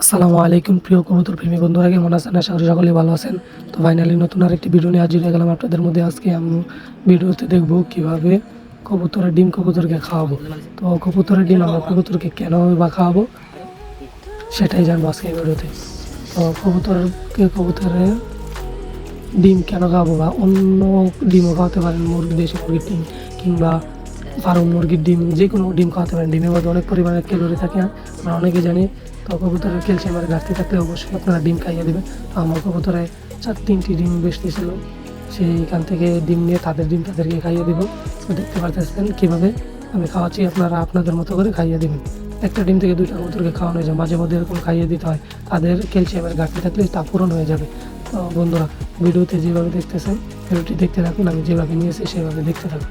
আসসালামু আলাইকুম, প্রিয় কবুতর প্রেমী বন্ধুরা, কেমন আছেন? আশা করি সকলেই ভালো আছেন। তো ফাইনালি নতুন আরেকটি ভিডিও নিয়ে হাজির গেলাম। আপনাদের মধ্যে আজকে আমি ভিডিওতে দেখব কীভাবে কবুতরের ডিম কবুতরকে খাওয়াবো। তো কবুতরের ডিম আমরা কবুতরকে কেন বা খাওয়াবো সেটাই জানব আজকে ভিডিওতে। তো কবুতরকে কবুতরের ডিম কেন খাওয়াবো বা অন্য ডিমও খাওয়াতে পারেন, মুরগি, দেশি মুরগির ডিম কিংবা ফার্ম, মুরগির ডিম, যে কোনো ডিম খাওয়াতে পারেন। ডিমের মধ্যে অনেক পরিমাণে ক্যালোরি থাকে আমরা অনেকে জানি, তো কবুতরের ক্যালসিয়ামের ঘাটতি থাকলে অবশ্যই আপনারা ডিম খাইয়ে দেবেন। তো আমার কবুতরে চার তিনটি ডিম বেশি ছিল সেইখান থেকে ডিম নিয়ে তাদের ডিম তাদেরকে খাইয়ে দেবো। তো দেখতে পারতেছেন কীভাবে আমি খাওয়াচ্ছি, আপনারা আপনাদের মতো করে খাইয়ে দেবেন। একটা ডিম থেকে দুইটা কবুতরকে খাওয়ানো যায়। মাঝে মধ্যে এরকম খাইয়ে দিতে হয়। তাদের ক্যালসিয়ামের ঘাটতি থাকলে তা পূরণ হয়ে যাবে। তো বন্ধুরা, ভিডিওতে যেভাবে দেখতেছেন, ভিডিওটি দেখতে থাকুন, আমি যেভাবে নিয়েছি সেভাবে দেখতে থাকুন।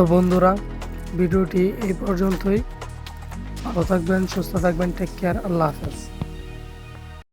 তো বন্ধুরা ভিডিওটি এই পর্যন্তই। ভালো থাকবেন সুস্থ থাকবেন টেক কেয়ার আল্লাহ হাফেজ।